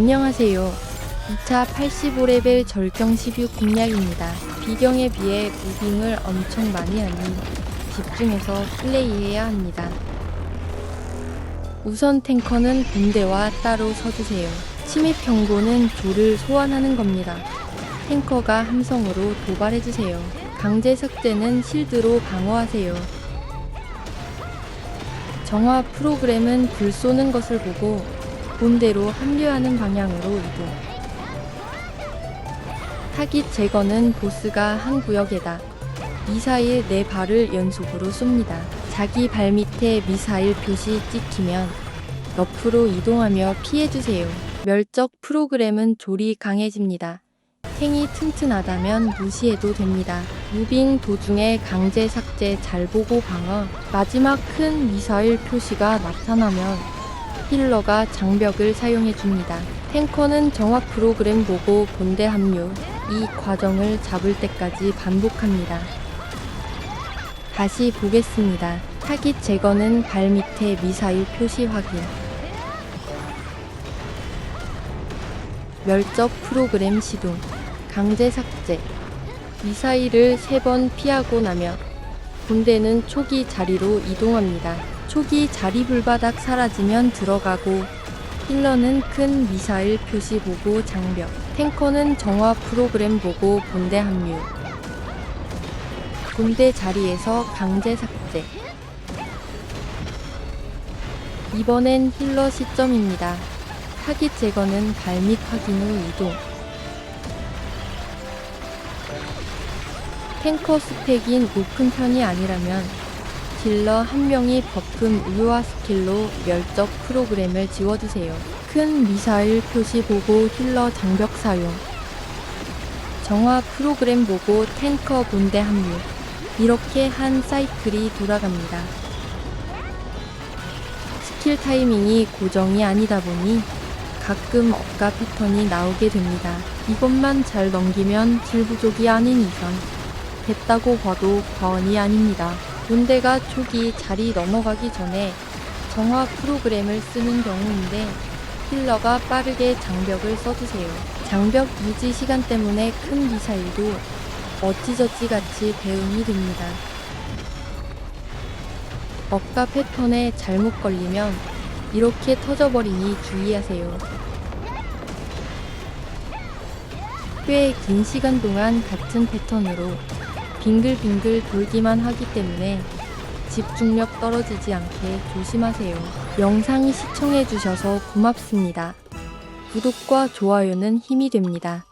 안녕하세요. 2차 85레벨 절경 16 공략입니다. 비경에 비해 무빙을 엄청 많이 하니 집중해서 플레이해야 합니다. 우선 탱커는 군대와 따로 서주세요. 침입 경보는 조를 소환하는 겁니다. 탱커가 함성으로 도발해주세요. 강제 삭제는 실드로 방어하세요. 정화 프로그램은 불 쏘는 것을 보고 본대로 합류하는 방향으로 이동. 타깃 제거는 보스가 한 구역에다 미사일 네 발을 연속으로 쏩니다. 자기 발 밑에 미사일 표시 찍히면 옆으로 이동하며 피해주세요. 멸적 프로그램은 조리 강해집니다. 탱이 튼튼하다면 무시해도 됩니다. 무빙 도중에 강제 삭제 잘 보고 방어. 마지막 큰 미사일 표시가 나타나면 힐러가 장벽을 사용해 줍니다. 탱커는 정확 프로그램 보고 본대 합류. 이 과정을 잡을 때까지 반복합니다. 다시 보겠습니다. 타깃 제거는 발 밑에 미사일 표시 확인. 멸적 프로그램 시동. 강제 삭제. 미사일을 세번 피하고 나면 본대는 초기 자리로 이동합니다. 초기 자리 불바닥 사라지면 들어가고 힐러는 큰 미사일 표시 보고 장벽. 탱커는 정화 프로그램 보고 본대 합류. 본대 자리에서 강제 삭제. 이번엔 힐러 시점입니다. 타깃 제거는 발밑 확인 후 이동. 탱커 스펙인 높은 편이 아니라면 딜러 한 명이 버금 우유화 스킬로 멸적 프로그램을 지워주세요. 큰 미사일 표시 보고 힐러 장벽 사용. 정화 프로그램 보고 탱커 본대 합류. 이렇게 한 사이클이 돌아갑니다. 스킬 타이밍이 고정이 아니다 보니 가끔 억가 패턴이 나오게 됩니다. 이것만 잘 넘기면 질 부족이 아닌 이상 됐다고 봐도 과언이 아닙니다. 본대가 초기 자리 넘어가기 전에 정화 프로그램을 쓰는 경우인데 힐러가 빠르게 장벽을 써주세요. 장벽 유지 시간 때문에 큰 미사일도 어찌저찌 같이 대응이 됩니다. 억가 패턴에 잘못 걸리면 이렇게 터져버리니 주의하세요. 꽤 긴 시간 동안 같은 패턴으로 빙글빙글 돌기만 하기 때문에 집중력 떨어지지 않게 조심하세요. 영상 시청해주셔서 고맙습니다. 구독과 좋아요는 힘이 됩니다.